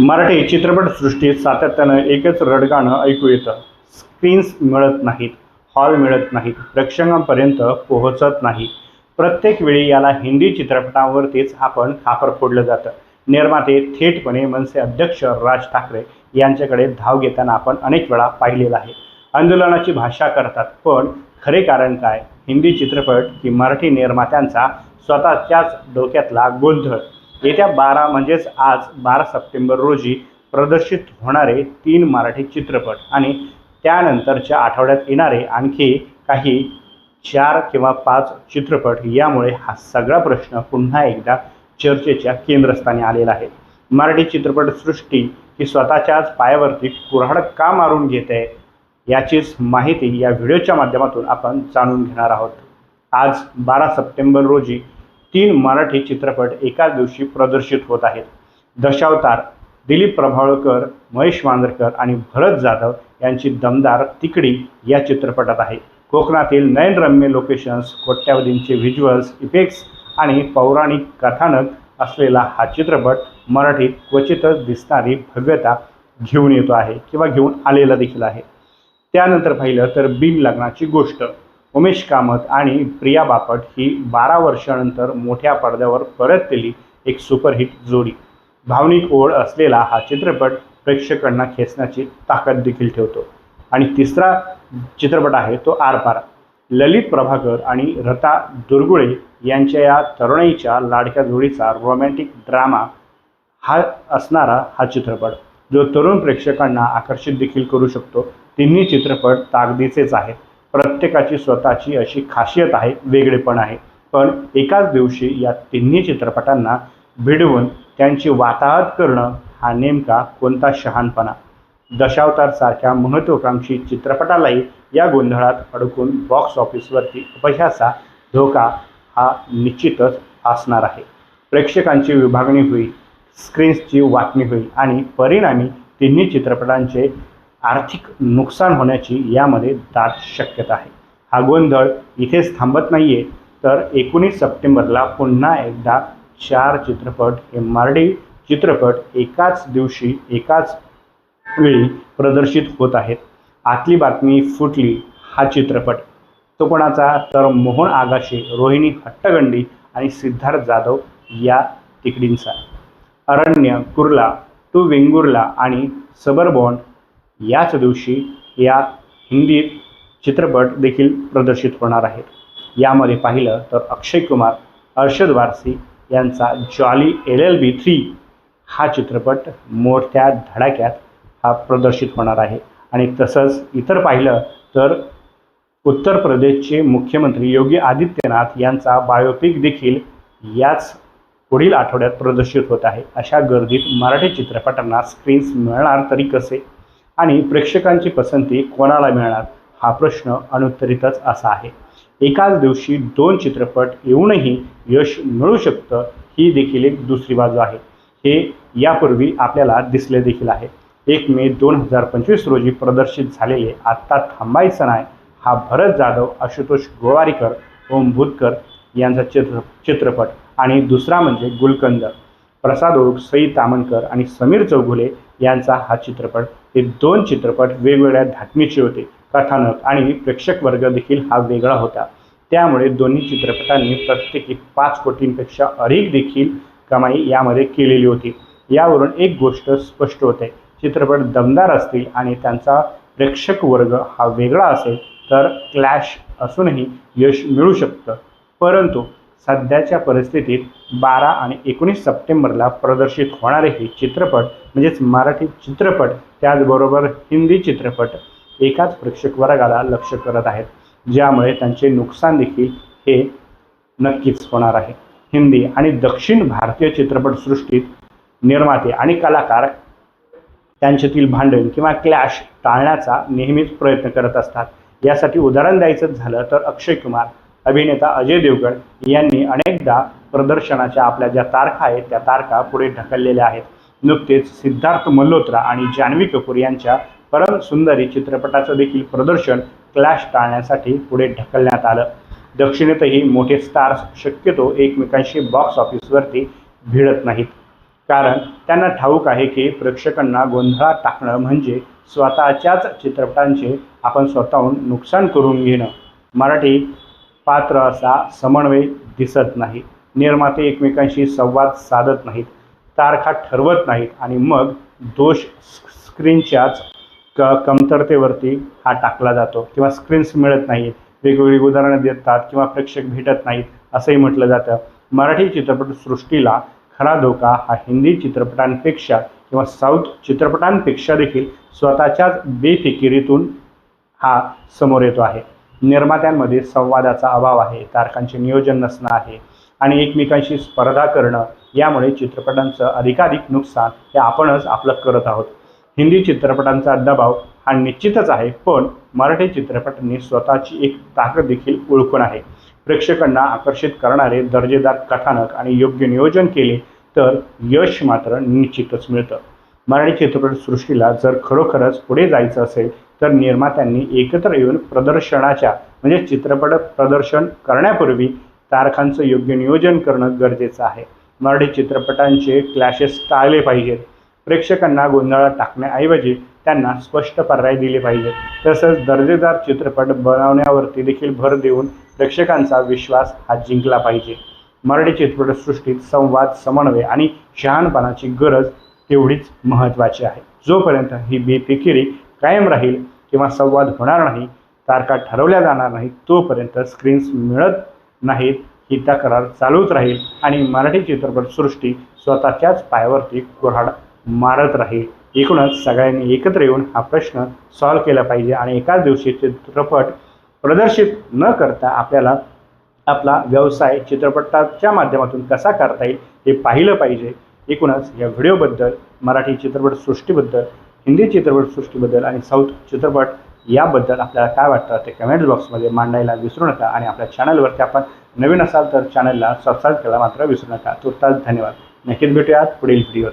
मराठी चित्रपटसृष्टीत सातत्यानं एकच रडगाणं ऐकू येतं. स्क्रीन्स मिळत नाहीत हॉल मिळत नाहीत प्रेक्षकांपर्यंत पोहोचत नाही. प्रत्येक वेळी याला हिंदी चित्रपटांवरतीच आपण खापर फोडलं जातं. निर्माते थेटपणे मनसे अध्यक्ष राज ठाकरे यांच्याकडे धाव घेताना आपण अनेक वेळा पाहिलेलं आहे. आंदोलनाची भाषा करतात पण खरे कारण काय? हिंदी चित्रपट की मराठी निर्मात्यांचा स्वतःच्याच डोक्यातला गोंधळ. येत्या बारा म्हणजेच आज बारा सप्टेंबर रोजी प्रदर्शित होणारे तीन मराठी चित्रपट आणि त्यानंतरच्या आठवड्यात येणारे आणखी काही चार किंवा पाच चित्रपट यामुळे हा सगळा प्रश्न पुन्हा एकदा चर्चेच्या केंद्रस्थानी आलेला आहे. मराठी चित्रपटसृष्टी ही स्वतःच्याच पायावरती कुऱ्हाड का मारून घेते याचीच माहिती या व्हिडिओच्या माध्यमातून आपण जाणून घेणार आहोत. आज बारा सप्टेंबर रोजी तीन मराठी चित्रपट एकाच दिवशी प्रदर्शित होत आहेत. दशावतार दिलीप प्रभावळकर महेश मांजरकर आणि भरत जाधव यांची दमदार तिकडी या चित्रपटात आहे. कोकणातील नयनरम्य लोकेशन्स कोट्यावधींचे व्हिज्युअल्स इफेक्ट्स आणि पौराणिक कथानक असलेला हा चित्रपट मराठीत क्वचितच दिसणारी भव्यता घेऊन येतो आहे किंवा घेऊन आलेला देखील आहे. त्यानंतर पाहिलं तर बिन लग्नाची गोष्ट. उमेश कामत आणि प्रिया बापट ही बारा वर्षानंतर मोठ्या पडद्यावर परतलेली एक सुपरहिट जोडी. भावनिक ओढ असलेला हा चित्रपट प्रेक्षकांना खेचण्याची ताकद देखील ठेवतो. आणि तिसरा चित्रपट आहे तो आरपार. ललित प्रभाकर आणि रता दुर्गुळे यांच्या या तरुणाईच्या लाडक्या जोडीचा रोमॅन्टिक ड्रामा हा असणारा हा चित्रपट. जो तरुण प्रेक्षकांना आकर्षित देखील करू शकतो. तिन्ही चित्रपट ताकदीचेच आहेत. प्रत्येकाची स्वतःची अशी खासियत आहे वेगळेपण आहे. पण एकाच दिवशी या तिन्ही चित्रपटांना भिडवून त्यांची वाताहत करणं हा नेमका कोणता शहाणपणा? दशावतारसारख्या महत्त्वाकांक्षी चित्रपटालाही या गोंधळात अडकून बॉक्स ऑफिसवरती अपयशाचा धोका हा निश्चितच असणार आहे. प्रेक्षकांची विभागणी होईल स्क्रीन्सची वाटणी होईल आणि परिणामी तिन्ही चित्रपटांचे आर्थिक नुकसान होण्याची यामध्ये दाट शक्यता आहे. हा गोंधळ इथेच थांबत नाही आहे तर एकोणीस सप्टेंबरला पुन्हा एकदा चार चित्रपट हे मराठी चित्रपट एकाच दिवशी एकाच वेळी प्रदर्शित होत आहेत. आतली बातमी फुटली हा चित्रपट. तो कोणाचा? तर मोहन आगाशे रोहिणी हट्टगंडी आणि सिद्धार्थ जाधव या तिकडींचा. अरण्य कुर्ला टू वेंगुर्ला आणि सबरबॉन्ड याच दिवशी या हिंदी चित्रपट देखील प्रदर्शित होणार आहेत. यामध्ये पाहिलं तर अक्षय कुमार अर्षद वारसी यांचा Jolly L L B three हा चित्रपट मोठ्या धडाक्यात हा प्रदर्शित होणार आहे. आणि तसंच इतर पाहिलं तर उत्तर प्रदेशचे मुख्यमंत्री योगी आदित्यनाथ यांचा बायोपिक देखील याच पुढील आठवड्यात प्रदर्शित होत आहे. अशा गर्दीत मराठी चित्रपटांना स्क्रीन्स मिळणार तरी कसे? आणि प्रेक्षकांची पसंती कोणाला मिळणार हा प्रश्न अनुत्तरितच असा आहे. एकाच दिवशी दोन चित्रपट येऊनही यश मिळू शकतं ही देखील एक दुसरी बाजू आहे. हे यापूर्वी आपल्याला दिसले देखील आहे. एक मे दोन हजार पंचवीस रोजी प्रदर्शित झालेले आत्ता थांबायचं नाही हा भरत जाधव आशुतोष गोवारीकर ओम भूतकर यांचा चित्र चित्रपट आणि दुसरा म्हणजे गुलकंद प्रसाद ओळख सई तामणकर आणि समीर चौगुले यांचा हा चित्रपट हे दोन चित्रपट वेगवेगळ्या धाटणीचे होते कथानक आणि प्रेक्षक वर्ग देखील हा वेगळा होता. त्यामुळे दोन्ही चित्रपटांनी प्रत्येकी पाच कोटींपेक्षा अधिक देखील कमाई यामध्ये केलेली होती. यावरून एक गोष्ट स्पष्ट होते. चित्रपट दमदार असतील आणि त्यांचा प्रेक्षक वर्ग हा वेगळा असेल तर क्लॅश असूनही यश मिळू शकतं. परंतु सध्याच्या परिस्थितीत बारा आणि एकोणीस सप्टेंबरला प्रदर्शित होणारे हे चित्रपट म्हणजेच मराठी चित्रपट त्याचबरोबर हिंदी चित्रपट एकाच प्रेक्षक वर्गाला लक्ष करत आहेत ज्यामुळे त्यांचे नुकसान देखील हे नक्कीच होणार आहे. हिंदी आणि दक्षिण भारतीय चित्रपटसृष्टीत निर्माते आणि कलाकार त्यांच्यातील भांडण किंवा क्लॅश टाळण्याचा नेहमीच प्रयत्न करत असतात. यासाठी उदाहरण द्यायचं झालं तर अक्षय कुमार अभिनेता अजय देवगण यांनी अनेकदा प्रदर्शनाच्या आपल्या ज्या तारखा आहेत त्या तारखा पुढे ढकललेल्या आहेत. नुकतेच सिद्धार्थ मल्होत्रा आणि जान्हवी कपूर यांच्या परम सुंदरी चित्रपटाचं देखील प्रदर्शन क्लॅश टाळण्यासाठी पुढे ढकलण्यात आलं. दक्षिणेतही मोठे स्टार्स शक्यतो एकमेकांशी बॉक्स ऑफिसवरती भिडत नाहीत. कारण त्यांना ठाऊक आहे की प्रेक्षकांना गोंधळात टाकणं म्हणजे स्वतःच्याच चित्रपटांचे आपण स्वतःहून नुकसान करून घेणं. मराठी पात्र असा समन्वय दिसत नाही. निर्माते एकमेकांशी संवाद साधत नाहीत तारखा ठरवत नाहीत आणि मग दोष स्क्रीनच्याच क कमतरतेवरती हा टाकला जातो किंवा स्क्रीन्स मिळत नाहीत वेगवेगळी उदाहरणं देतात किंवा प्रेक्षक भेटत नाहीत असंही म्हटलं जातं. मराठी चित्रपटसृष्टीला खरा धोका हा हिंदी चित्रपटांपेक्षा किंवा साऊथ चित्रपटांपेक्षा देखील स्वतःच्याच बेफिकिरीतून हा समोर येतो आहे. निर्मात्यांमध्ये संवादाचा अभाव आहे तारखांचे नियोजन नसणं आहे आणि एकमेकांशी स्पर्धा करणं यामुळे चित्रपटांचं अधिकाधिक नुकसान हे आपणच आपलं करत आहोत. हिंदी चित्रपटांचा दबाव हा निश्चितच आहे पण मराठी चित्रपटांनी स्वतःची एक ताकद देखील ओळखून आहे. प्रेक्षकांना आकर्षित करणारे दर्जेदार कथानक आणि योग्य नियोजन केले तर यश मात्र निश्चितच मिळतं. मराठी चित्रपटसृष्टीला जर खरोखरच पुढे जायचं असेल तर निर्मात्यांनी एकत्र येऊन प्रदर्शनाच्या म्हणजे चित्रपट प्रदर्शन करण्यापूर्वी तारखांचं योग्य नियोजन करणं गरजेचं आहे. मराठी चित्रपटांचे क्लॅशेस टाळले पाहिजेत. प्रेक्षकांना गोंधळात टाकण्याऐवजी त्यांना स्पष्ट पर्याय दिले पाहिजेत. तसंच दर्जेदार चित्रपट बनवण्यावरती देखील भर देऊन प्रेक्षकांचा विश्वास हा जिंकला पाहिजे. मराठी चित्रपटसृष्टीत संवाद समन्वय आणि शहाणपणाची गरज तेवढीच महत्त्वाची आहे. जोपर्यंत ही बेफिकिरी कायम राहील किंवा संवाद होणार नाही तारखा ठरवल्या जाणार नाही तोपर्यंत स्क्रीन्स मिळत नाहीत ही तक्रार चालूच राहील आणि मराठी चित्रपटसृष्टी स्वतःच्याच पायावरती कुऱ्हाड मारत राहील. एकूणच सगळ्यांनी एकत्र येऊन हा प्रश्न सॉल्व्ह केला पाहिजे आणि एकाच दिवशी चित्रपट प्रदर्शित न करता आपल्याला आपला व्यवसाय चित्रपटाच्या माध्यमातून कसा करता येईल हे पाहिलं पाहिजे. एकूणच या व्हिडिओबद्दल मराठी चित्रपटसृष्टीबद्दल हिंदी चित्रपटसृष्टीबद्दल आणि साऊथ चित्रपट याबद्दल आपल्याला काय वाटतं ते कमेंट बॉक्समध्ये मांडायला विसरू नका आणि आपल्या चॅनलवरती आपण नवीन असाल तर चॅनलला सबस्क्राईब करायला मात्र विसरू नका. तुर्तास धन्यवाद. नक्कीच भेटूयात पुढील व्हिडिओत